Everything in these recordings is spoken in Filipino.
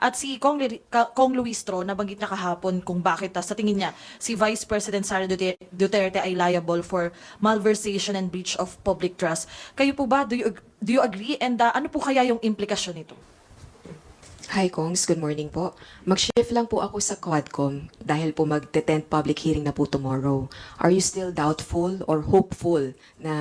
At si Kong, Kong Luistro, nabanggit niya kahapon kung bakit ah, sa tingin niya si Vice President Sara Dute- Duterte ay liable for malversation and breach of public trust. Kayo po ba, do you, do you agree? And ah, ano po kaya yung implikasyon nito? Hi Kongs, good morning po. Mag-shift lang po ako sa Quadcom dahil po mag-tent public hearing na po tomorrow. Are you still doubtful or hopeful na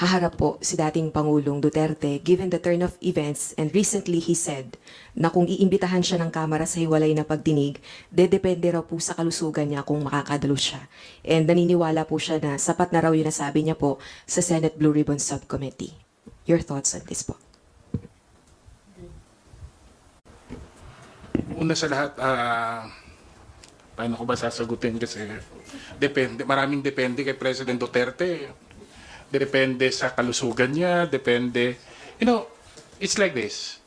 haharap po si dating Pangulong Duterte given the turn of events and recently he said na kung iimbitahan siya ng Kamara sa hiwalay na pagdinig, dedepende raw po sa kalusugan niya kung makakadalo siya. And naniniwala po siya na sapat na raw yun nasabi niya po sa Senate Blue Ribbon Subcommittee. Your thoughts on this po? Una sa lahat, ah, paano ko ba sasagutin kasi depende, maraming depende kay President Duterte. Depende sa kalusugan niya, depende, you know, it's like this.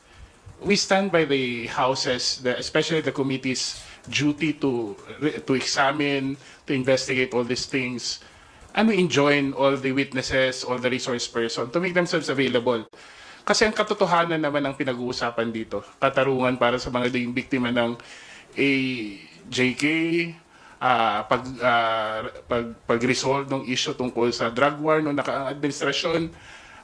We stand by the houses, the, especially the committee's duty to to examine, to investigate all these things, and we enjoin all the witnesses, all the resource person to make themselves available. Kasi ang katotohanan naman ang pinag-uusapan dito, katarungan para sa mga naging biktima ng AJK, ah, pag, ah, pag, pag-resolve ng issue tungkol sa drug war noong nakaang administrasyon.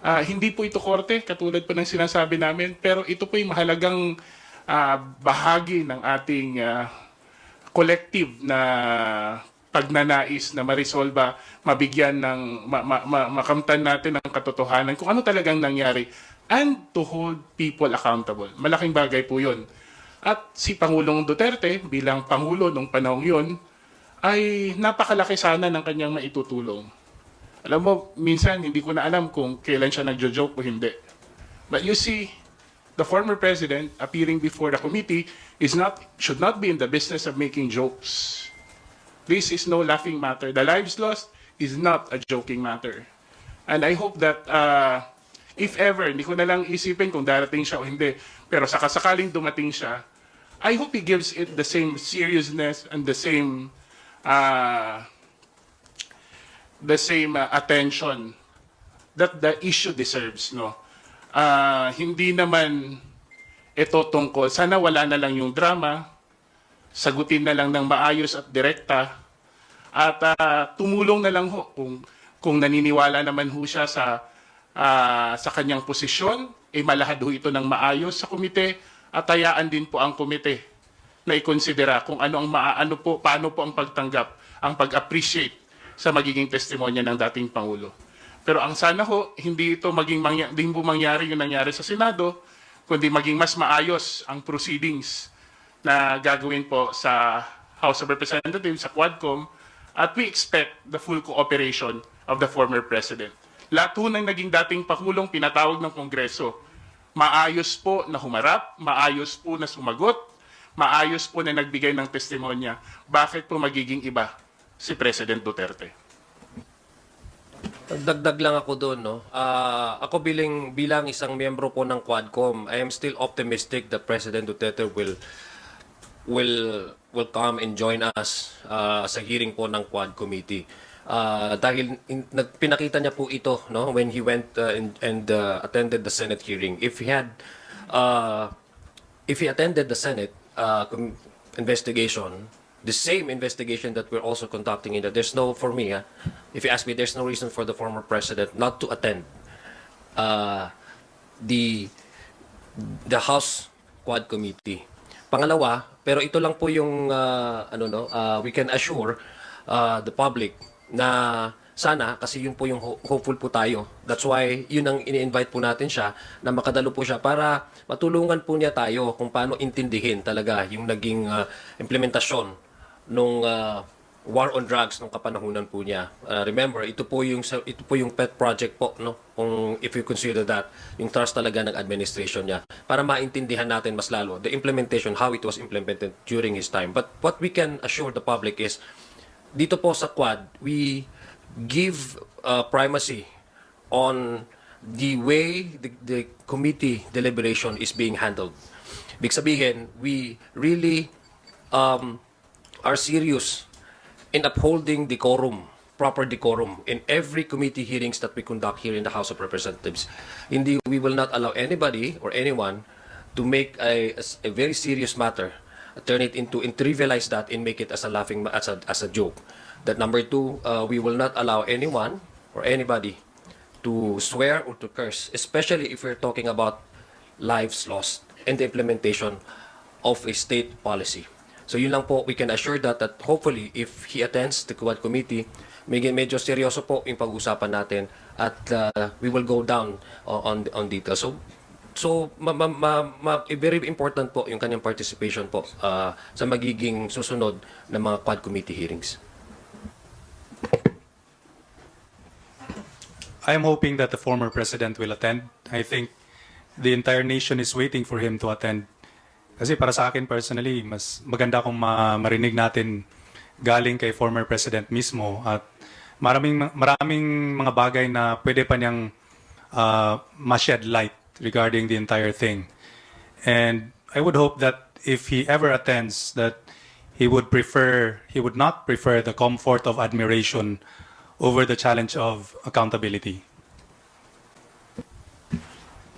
Ah, hindi po ito korte, katulad po ng sinasabi namin, pero ito po yung mahalagang ah, bahagi ng ating ah, collective na pagnanais na marisolba, mabigyan ng, ma, ma, ma- makamtan natin ng katotohanan kung ano talagang nangyari and to hold people accountable. Malaking bagay po yun. At si Pangulong Duterte bilang Pangulo nung panahong yun ay napakalaki sana ng kanyang maitutulong. Alam mo, minsan hindi ko na alam kung kailan siya nagjo-joke o hindi. But you see, the former president appearing before the committee is not should not be in the business of making jokes. This is no laughing matter. The lives lost is not a joking matter. And I hope that uh, if ever, hindi ko na lang isipin kung darating siya o hindi, pero sakasakaling dumating siya, I hope he gives it the same seriousness and the same uh, the same uh, attention that the issue deserves, no? Ah, hindi naman ito tungkol, sana wala na lang yung drama, sagutin na lang ng maayos at direkta, at ah, tumulong na lang ho kung, kung naniniwala naman ho siya sa, ah, sa kanyang posisyon, eh malahad ho ito ng maayos sa komite, at hayaan din po ang komite na ikonsidera kung ano ang maaano po, paano po ang pagtanggap, ang pag-appreciate sa magiging testimonya ng dating Pangulo. Pero ang sana ho, hindi ito maging mangya, hindi po mangyari yung nangyari sa Senado, kundi maging mas maayos ang proceedings na gagawin po sa House of Representatives, sa Quadcom, at we expect the full cooperation of the former President. Lahat ho ng naging dating Pangulong pinatawag ng Kongreso, maayos po na humarap, maayos po na sumagot, maayos po na nagbigay ng testimonya. Bakit po magiging iba si President Duterte? Dagdag lang ako doon, no. Ah, ako bilang bilang isang miyembro po ng Quadcom, I am still optimistic that President Duterte will will will come and join us ah, sa hearing po ng Quad Committee. Ah, dahil in, pinakita niya po ito no when he went uh, and, and uh, attended the Senate hearing. If he had uh, if he attended the Senate uh, investigation, the same investigation that we're also conducting in that, there's no, for me, ah, if you ask me, there's no reason for the former president not to attend uh, the the House Quad Committee. Pangalawa, pero ito lang po yung uh, ano no, uh, we can assure uh, the public na sana kasi yun po yung ho- hopeful po tayo. That's why yun ang ini-invite po natin siya na makadalo po siya para matulungan po niya tayo kung paano intindihin talaga yung naging uh, implementasyon nung uh, war on drugs nung kapanahunan po niya. Uh, remember, ito po yung ito po yung pet project po no. Kung if you consider that yung trust talaga ng administration niya para maintindihan natin mas lalo the implementation how it was implemented during his time. But what we can assure the public is dito po sa Quad, we give uh, primacy on the way the, the committee deliberation is being handled. Big sabihin, we really um, are serious in upholding decorum, proper decorum in every committee hearings that we conduct here in the House of Representatives. Indeed, we will not allow anybody or anyone to make a, a very serious matter, turn it into, and trivialize that and make it as a laughing, as a, as a joke. That number two, uh, we will not allow anyone or anybody to swear or to curse, especially if we're talking about lives lost and the implementation of a state policy. So yun lang po, we can assure that, that hopefully, if he attends the Quad Committee, medyo, medyo seryoso po yung pag-usapan natin at uh, we will go down on, on detail. So, so ma, ma, ma, ma- eh, very important po yung kanyang participation po uh, sa magiging susunod na mga Quad Committee hearings. I am hoping that the former president will attend. I think the entire nation is waiting for him to attend. Kasi para sa akin personally, mas maganda kung ma- marinig natin galing kay former president mismo at maraming maraming mga bagay na pwede pa niyang uh, ma-shed light regarding the entire thing. And I would hope that if he ever attends that he would prefer he would not prefer the comfort of admiration over the challenge of accountability.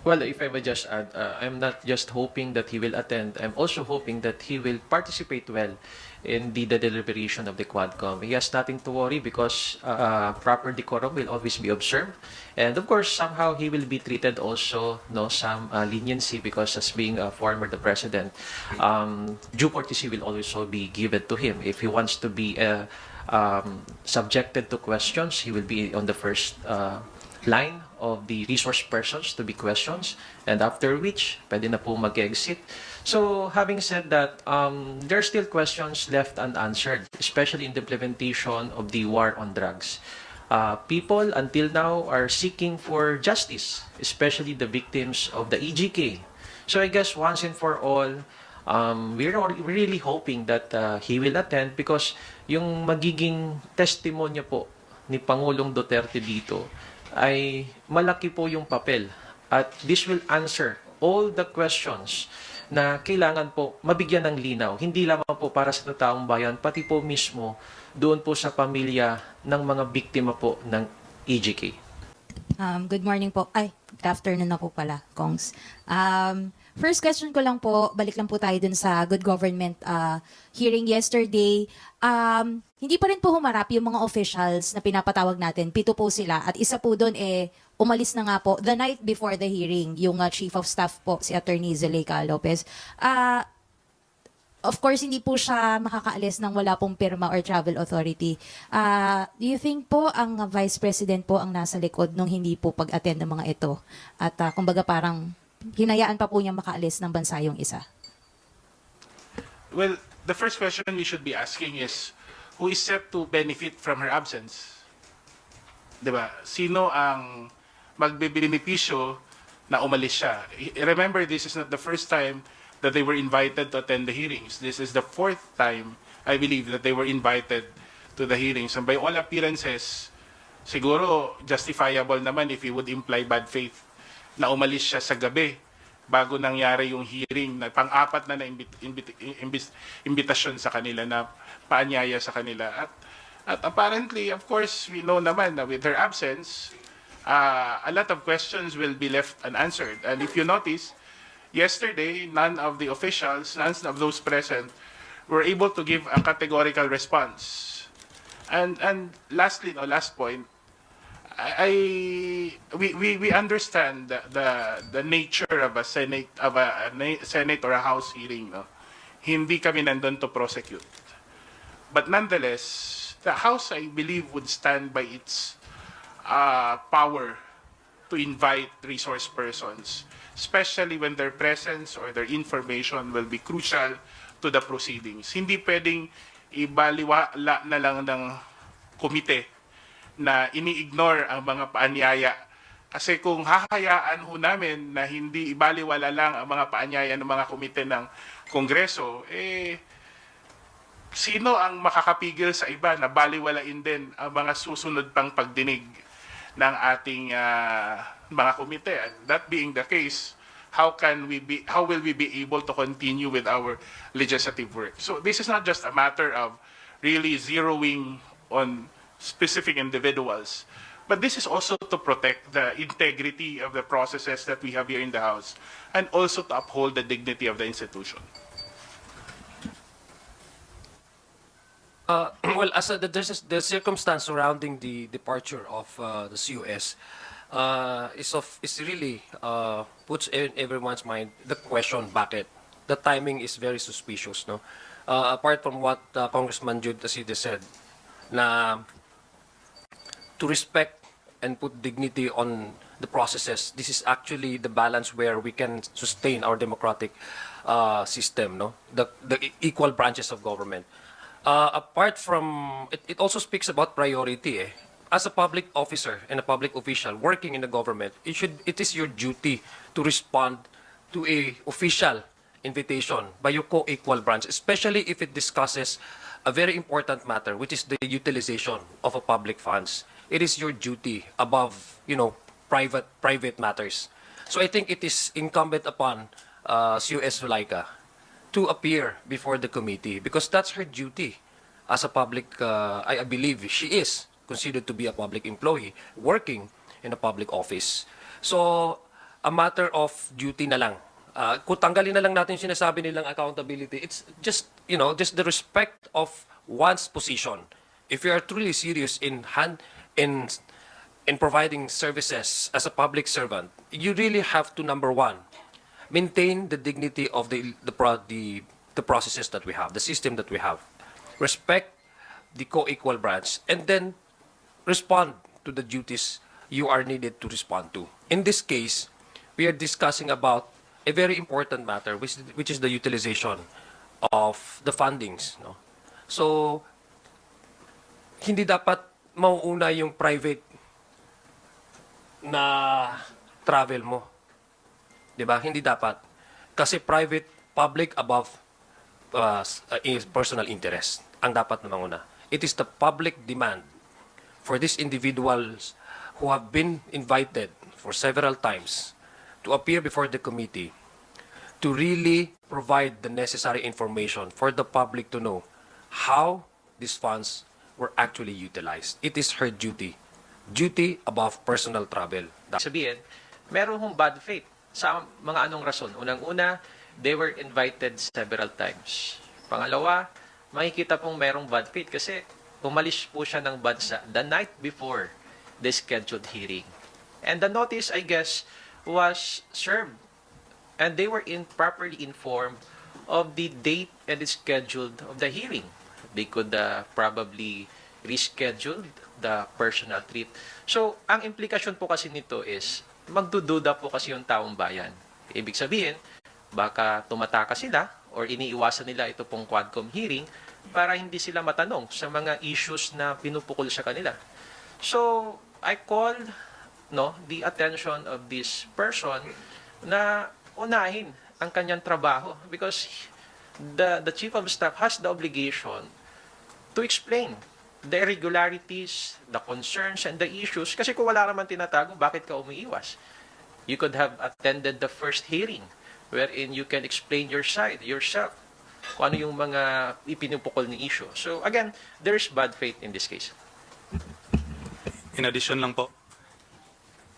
Well, if I may just add, uh, I'm not just hoping that he will attend. I'm also hoping that he will participate well in the, the deliberation of the Quadcom. He has nothing to worry because uh, proper decorum will always be observed, and of course, somehow he will be treated also no some uh, leniency because as being a former the president, um, due courtesy will also be given to him if he wants to be uh, um, subjected to questions. He will be on the first. Uh, line of the resource persons to be questions and after which pwede na po mag-exit. So having said that, um, there are still questions left unanswered, especially in the implementation of the war on drugs. Uh, people until now are seeking for justice, especially the victims of the EGK. So I guess once and for all, um, we're al- really hoping that uh, he will attend because yung magiging testimonya po ni Pangulong Duterte dito ay malaki po yung papel at this will answer all the questions na kailangan po mabigyan ng linaw. Hindi lamang po para sa taong bayan, pati po mismo doon po sa pamilya ng mga biktima po ng EGK. Um, good morning po. Ay, good afternoon na po pala, Kongs. Um, first question ko lang po, balik lang po tayo dun sa good government uh, hearing yesterday. Um, hindi pa rin po humarap yung mga officials na pinapatawag natin. Pito po sila. At isa po doon eh, umalis na nga po the night before the hearing, yung uh, chief of staff po, si Attorney Zuleika Lopez. Ah, of course, hindi po siya makakaalis nang wala pong pirma or travel authority. Ah, do you think po ang vice president po ang nasa likod nung hindi po pag-attend ng mga ito? At ah, kumbaga parang hinayaan pa po niya makaalis ng bansa yung isa? Well, the first question we should be asking is, who is set to benefit from her absence? ba? Sino ang magbebenepisyo na umalis siya? Remember, this is not the first time that they were invited to attend the hearings. This is the fourth time, I believe, that they were invited to the hearings. And by all appearances, siguro justifiable naman if he would imply bad faith na umalis siya sa gabi bago nangyari yung hearing na pang-apat na na imbit, imbitasyon sa kanila na paanyaya sa kanila at at apparently of course we know naman na with her absence uh, a lot of questions will be left unanswered and if you notice yesterday none of the officials none of those present were able to give a categorical response. And and lastly no last point I, I we, we we understand the, the the nature of a senate of a, a senate or a house hearing no. Hindi kami nandun to prosecute. But nonetheless the house I believe would stand by its uh, power to invite resource persons especially when their presence or their information will be crucial to the proceedings hindi pwedeng ibaliwala na lang ng komite na ini-ignore ang mga paanyaya. Kasi kung hahayaan ho namin na hindi ibaliwala lang ang mga paanyaya ng mga komite ng Kongreso, eh, sino ang makakapigil sa iba na baliwalain din ang mga susunod pang pagdinig ng ating ah, mga komite? And that being the case, how can we be how will we be able to continue with our legislative work so this is not just a matter of really zeroing on specific individuals But this is also to protect the integrity of the processes that we have here in the House and also to uphold the dignity of the institution. Uh, well, as a, the, the circumstance surrounding the departure of uh, the CUS uh, is of is really uh, puts in everyone's mind the question bakit the timing is very suspicious no uh, apart from what uh, Congressman Jude Aside said na to respect and put dignity on the processes. This is actually the balance where we can sustain our democratic uh, system, no? The, the equal branches of government. Uh, apart from, it, it also speaks about priority. Eh. As a public officer and a public official working in the government, it should it is your duty to respond to a official invitation by your co-equal branch, especially if it discusses a very important matter, which is the utilization of a public funds. It is your duty above, you know, private private matters. So I think it is incumbent upon uh, CUS to appear before the committee because that's her duty as a public. Uh, I I believe she is considered to be a public employee working in a public office. So a matter of duty na lang. Uh, kung tanggalin na lang natin yung sinasabi nilang accountability, it's just, you know, just the respect of one's position. If you are truly serious in hand, in, in providing services as a public servant, you really have to, number one, maintain the dignity of the, the, pro, the, the processes that we have, the system that we have. Respect the co-equal branch, and then respond to the duties you are needed to respond to. In this case, we are discussing about a very important matter, which, which is the utilization of the fundings. No? So, hindi dapat mauuna yung private na travel mo. 'Di ba? Hindi dapat. Kasi private, public above uh, uh, personal interest ang dapat na manguna. It is the public demand for these individuals who have been invited for several times to appear before the committee to really provide the necessary information for the public to know how these funds were actually utilized. It is her duty. Duty above personal travel. Sabihin, meron hong bad faith. Sa mga anong rason? Unang-una, they were invited several times. Pangalawa, makikita pong merong bad faith kasi umalis po siya ng bansa the night before the scheduled hearing. And the notice, I guess, was served. And they were improperly informed of the date and the schedule of the hearing. They could uh, probably reschedule the personal trip. So, ang implikasyon po kasi nito is, magdududa po kasi yung taong bayan. Ibig sabihin, baka tumataka sila or iniiwasan nila ito pong Quadcom hearing para hindi sila matanong sa mga issues na pinupukol sa kanila. So, I call no, the attention of this person na unahin ang kanyang trabaho because the the chief of staff has the obligation to explain the irregularities, the concerns, and the issues. Kasi kung wala naman tinatago, bakit ka umiiwas? You could have attended the first hearing wherein you can explain your side, yourself, kung ano yung mga ipinupukol ni issue. So again, there's bad faith in this case. In addition lang po,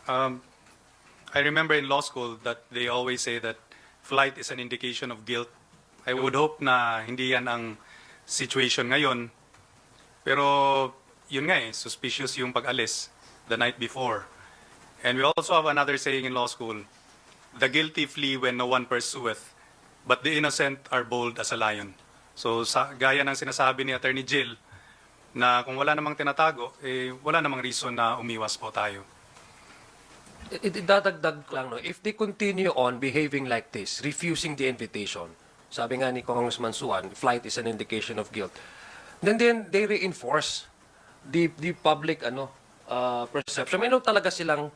um, I remember in law school that they always say that flight is an indication of guilt. I would hope na hindi yan ang situation ngayon. Pero yun nga eh, suspicious yung pag-alis the night before. And we also have another saying in law school, the guilty flee when no one pursueth, but the innocent are bold as a lion. So sa, gaya ng sinasabi ni Attorney Jill, na kung wala namang tinatago, eh, wala namang reason na umiwas po tayo. It, it, dadagdag ko lang, no? if they continue on behaving like this, refusing the invitation, sabi nga ni Congressman Suan, flight is an indication of guilt, then, then they reinforce the, the public ano, uh, perception. May talaga silang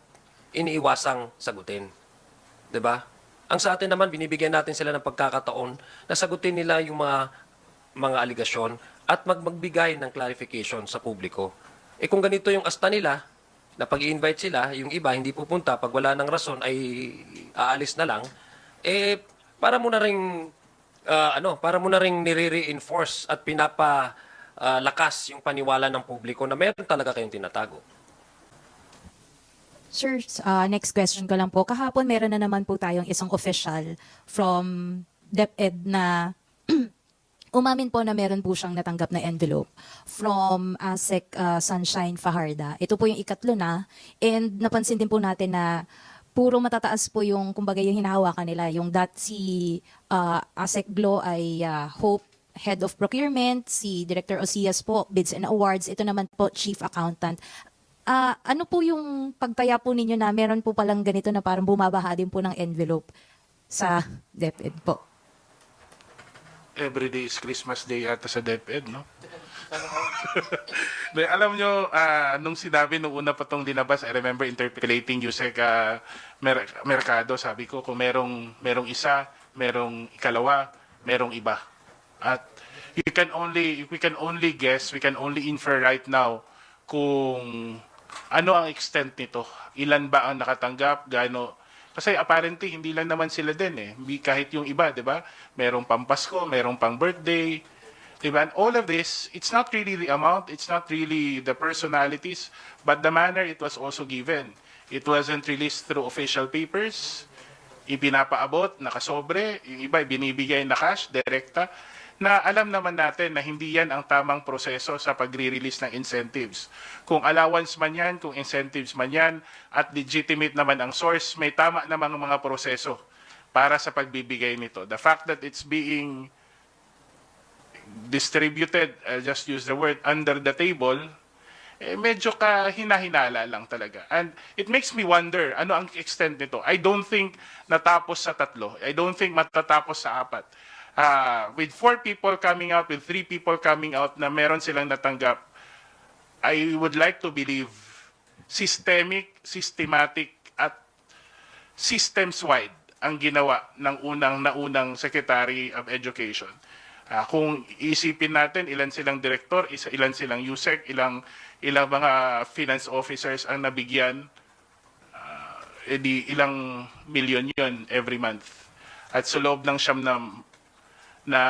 iniiwasang sagutin. 'Di ba? Ang sa atin naman, binibigyan natin sila ng pagkakataon na sagutin nila yung mga mga aligasyon at mag magbigay ng clarification sa publiko. Eh kung ganito yung asta nila, na pag invite sila, yung iba hindi pupunta, pag wala ng rason ay aalis na lang, eh para mo na ring ah, ano, para mo na ring nire-reinforce at pinapa ah, lakas yung paniwala ng publiko na meron talaga kayong tinatago. Sir, uh, next question ko lang po. Kahapon meron na naman po tayong isang official from DepEd na umamin po na meron po siyang natanggap na envelope from ASEC uh, Sunshine Fajarda. Ito po yung ikatlo na and napansin din po natin na puro matataas po yung kumbaga yung hinahawakan nila. Yung dat si uh, ASEC Glo ay uh, Hope Head of Procurement, si Director Osias po, Bids and Awards, ito naman po Chief Accountant. Ah, ano po yung pagtaya po ninyo na meron po palang ganito na parang bumabaha din po ng envelope sa DepEd po? Every day is Christmas Day yata sa DepEd, no? De, alam nyo, ah, nung sinabi nung una pa tong dinabas, I remember interpolating Yusek uh, Mer- Mercado, sabi ko, kung merong, merong isa, merong ikalawa, merong iba. At you can only, we can only guess, we can only infer right now kung ano ang extent nito. Ilan ba ang nakatanggap, gaano, kasi apparently, hindi lang naman sila din eh. Kahit yung iba, di ba? Merong pang Pasko, merong pang birthday. Di ba? And all of this, it's not really the amount, it's not really the personalities, but the manner it was also given. It wasn't released through official papers. Ipinapaabot, nakasobre. Yung iba, binibigay na cash, direkta. Na alam naman natin na hindi yan ang tamang proseso sa pagre-release ng incentives. Kung allowance man yan, kung incentives man yan, at legitimate naman ang source, may tama namang mga proseso para sa pagbibigay nito. The fact that it's being distributed, I'll just use the word, under the table, eh, medyo ka hinahinala lang talaga. And it makes me wonder, ano ang extent nito? I don't think natapos sa tatlo. I don't think matatapos sa apat. Ah, with four people coming out, with three people coming out na meron silang natanggap, I would like to believe systemic, systematic, at systems-wide ang ginawa ng unang naunang Secretary of Education. Ah, kung isipin natin ilan silang direktor, isa ilan silang USEC, ilang ilang mga finance officers ang nabigyan, ah, edi ilang milyon yon every month. At sa loob ng siyam na, na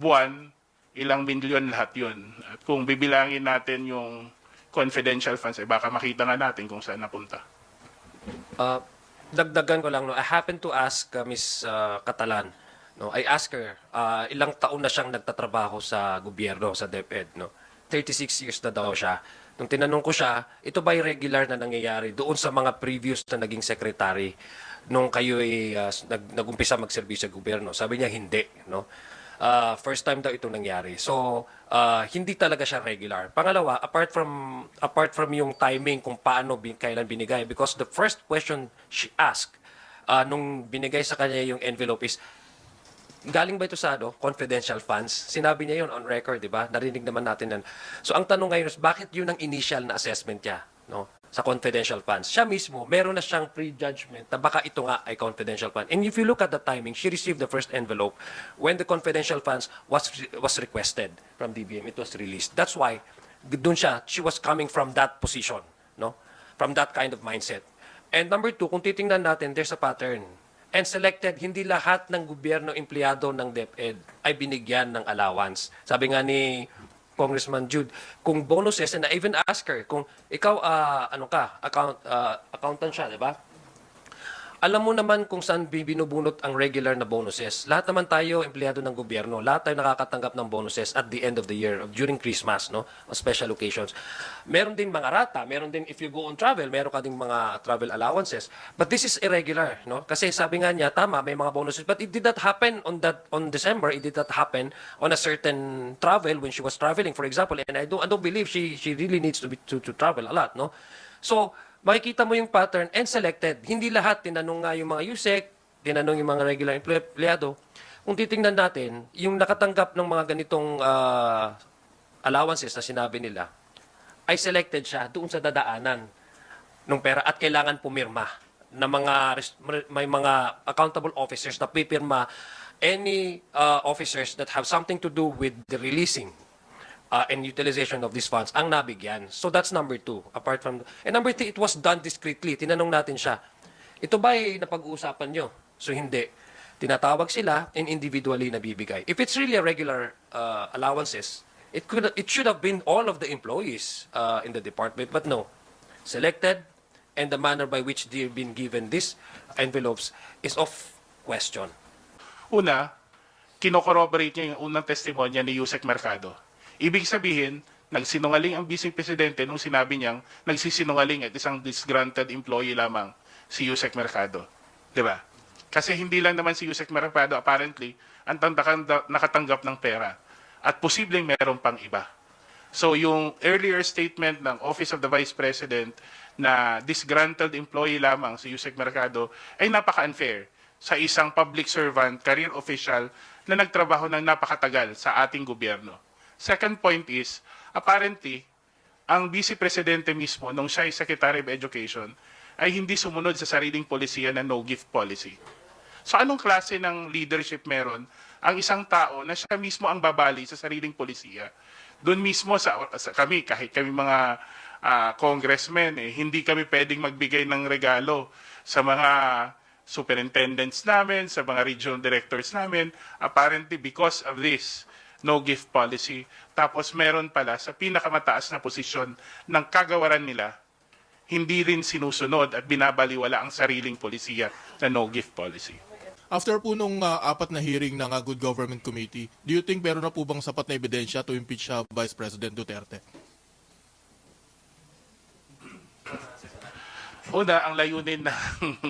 buwan, ilang milyon lahat yun. At kung bibilangin natin yung confidential funds, eh, baka makita nga natin kung saan napunta. Uh, dagdagan ko lang, no, I happened to ask uh, Miss uh, Catalan, no, I asked her, uh, ilang taon na siyang nagtatrabaho sa gobyerno, sa DepEd, no? 36 years na daw siya. Nung tinanong ko siya, ito ba regular na nangyayari doon sa mga previous na naging secretary nung kayo ay uh, nag, nag-umpisa magserbisyo sa gobyerno? Sabi niya, hindi, no? Uh, first time daw ito nangyari. So, uh, hindi talaga siya regular. Pangalawa, apart from apart from yung timing kung paano bin, kailan binigay because the first question she asked uh, nung binigay sa kanya yung envelope is galing ba ito sa ano, confidential funds? Sinabi niya yun on record, di ba? Narinig naman natin yan. So ang tanong ngayon is, bakit yun ang initial na assessment niya? No? Sa confidential funds. Siya mismo, meron na siyang pre-judgment na baka ito nga ay confidential fund. And if you look at the timing, she received the first envelope when the confidential funds was was requested from DBM. It was released. That's why, doon siya, she was coming from that position. No? From that kind of mindset. And number two, kung titingnan natin, there's a pattern and selected, hindi lahat ng gobyerno empleyado ng DepEd ay binigyan ng allowance. Sabi nga ni Congressman Jude, kung bonuses, and I even ask her, kung ikaw, ah, ano ka, account, ah, accountant siya, di ba? Alam mo naman kung saan bi- binubunot ang regular na bonuses. Lahat naman tayo, empleyado ng gobyerno, lahat tayo nakakatanggap ng bonuses at the end of the year, during Christmas, no? On special occasions. Meron din mga rata, meron din if you go on travel, meron ka ding mga travel allowances. But this is irregular, no? Kasi sabi nga niya, tama, may mga bonuses, but it did not happen on that on December, it did not happen on a certain travel when she was traveling, for example. And I don't, I don't believe she she really needs to be to, to travel a lot, no? So, makikita mo yung pattern and selected. Hindi lahat, tinanong nga yung mga USEC, tinanong yung mga regular emple- empleyado. Kung titingnan natin, yung nakatanggap ng mga ganitong ah, allowances na sinabi nila, ay selected siya doon sa dadaanan ng pera at kailangan pumirma na mga may mga accountable officers na pipirma any uh, officers that have something to do with the releasing uh, and utilization of these funds ang nabigyan. So that's number two. Apart from and number three, it was done discreetly. Tinanong natin siya, ito ba ay napag-uusapan nyo? So hindi. Tinatawag sila and individually nabibigay. If it's really a regular uh, allowances, it could it should have been all of the employees uh, in the department, but no. Selected and the manner by which they've been given these envelopes is of question. Una, kinokorroborate niya yung unang testimonya ni Yusek Mercado. Ibig sabihin, nagsinungaling ang Vice Presidente nung sinabi niyang nagsisinungaling at isang disgruntled employee lamang si Yusek Mercado. Ba? Kasi hindi lang naman si Yusek Mercado apparently ang nakatanggap ng pera. At posibleng meron pang iba. So yung earlier statement ng Office of the Vice President na disgruntled employee lamang si Yusek Mercado ay napaka-unfair sa isang public servant, career official na nagtrabaho ng napakatagal sa ating gobyerno. Second point is, apparently, ang Vice Presidente mismo, nung siya ay Secretary of Education, ay hindi sumunod sa sariling polisiya na no-gift policy. So anong klase ng leadership meron ang isang tao na siya mismo ang babali sa sariling polisiya? Doon mismo sa, sa kami, kahit kami mga ah, congressmen, eh, hindi kami pwedeng magbigay ng regalo sa mga superintendents namin, sa mga regional directors namin, apparently because of this no gift policy. Tapos meron pala sa pinakamataas na posisyon ng kagawaran nila, hindi rin sinusunod at binabaliwala ang sariling polisiya na no gift policy. After po nung ah, apat na hearing ng ah, Good Government Committee, do you think meron na po bang sapat na ebidensya to impeach ah, Vice President Duterte? Una, ang layunin ng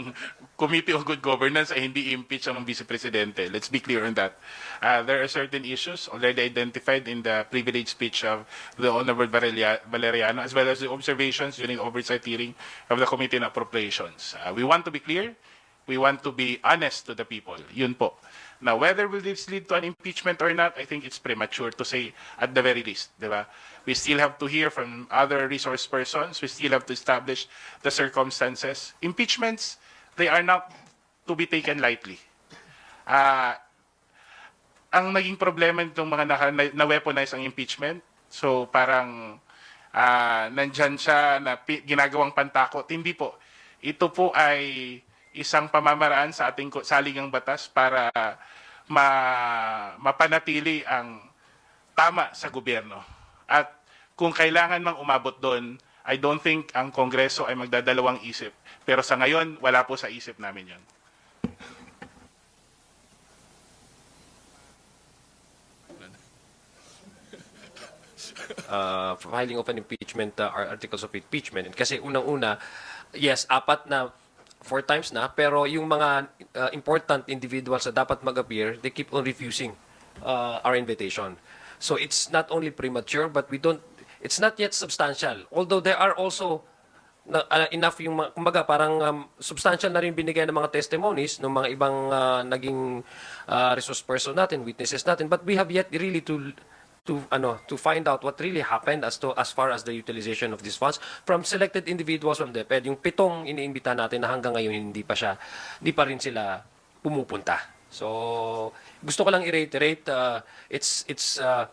Committee on Good Governance ay hindi impeach ang Vice Presidente. Let's be clear on that. Uh, there are certain issues already identified in the privilege speech of the Honorable Valeria- Valeriano as well as the observations during oversight hearing of the Committee on Appropriations. Uh, we want to be clear. We want to be honest to the people. Yun po. Now, whether will this lead to an impeachment or not, I think it's premature to say at the very least, di ba? We still have to hear from other resource persons. We still have to establish the circumstances. Impeachments, they are not to be taken lightly. Ah, ang naging problema nitong mga naka, na, na-weaponize ang impeachment, so parang ah, nandyan siya na ginagawang pantakot. Hindi po. Ito po ay isang pamamaraan sa ating saligang batas para ma, mapanatili ang tama sa gobyerno. At kung kailangan mang umabot doon, I don't think ang Kongreso ay magdadalawang isip. Pero sa ngayon, wala po sa isip namin yon. uh, filing of an impeachment uh, or articles of impeachment. Kasi unang-una, yes, apat na four times na, pero yung mga uh, important individuals na dapat mag-appear, they keep on refusing uh, our invitation. So it's not only premature, but we don't, it's not yet substantial. Although there are also na, uh, enough yung mga, kumbaga parang um, substantial na rin binigay ng mga testimonies ng mga ibang uh, naging uh, resource person natin, witnesses natin, but we have yet really to to ano to find out what really happened as to as far as the utilization of these funds from selected individuals from DepEd. Yung pitong iniimbita natin na hanggang ngayon hindi pa siya hindi pa rin sila pumupunta. So gusto ko lang i-reiterate uh, it's it's uh,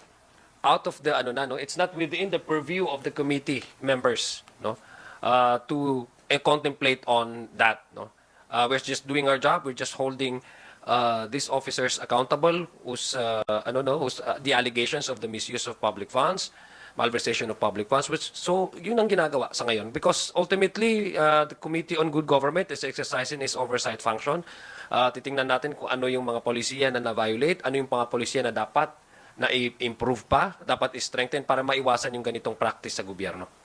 out of the ano na no it's not within the purview of the committee members no uh, to eh, contemplate on that no uh, we're just doing our job we're just holding uh, these officers accountable who's uh, ano no who's uh, the allegations of the misuse of public funds malversation of public funds which so yun ang ginagawa sa ngayon. Because ultimately uh, the committee on good government is exercising its oversight function. Uh, titingnan natin kung ano yung mga polisiya na na-violate ano yung mga polisiya na dapat na i-improve pa dapat i-strengthen para maiwasan yung ganitong practice sa gobyerno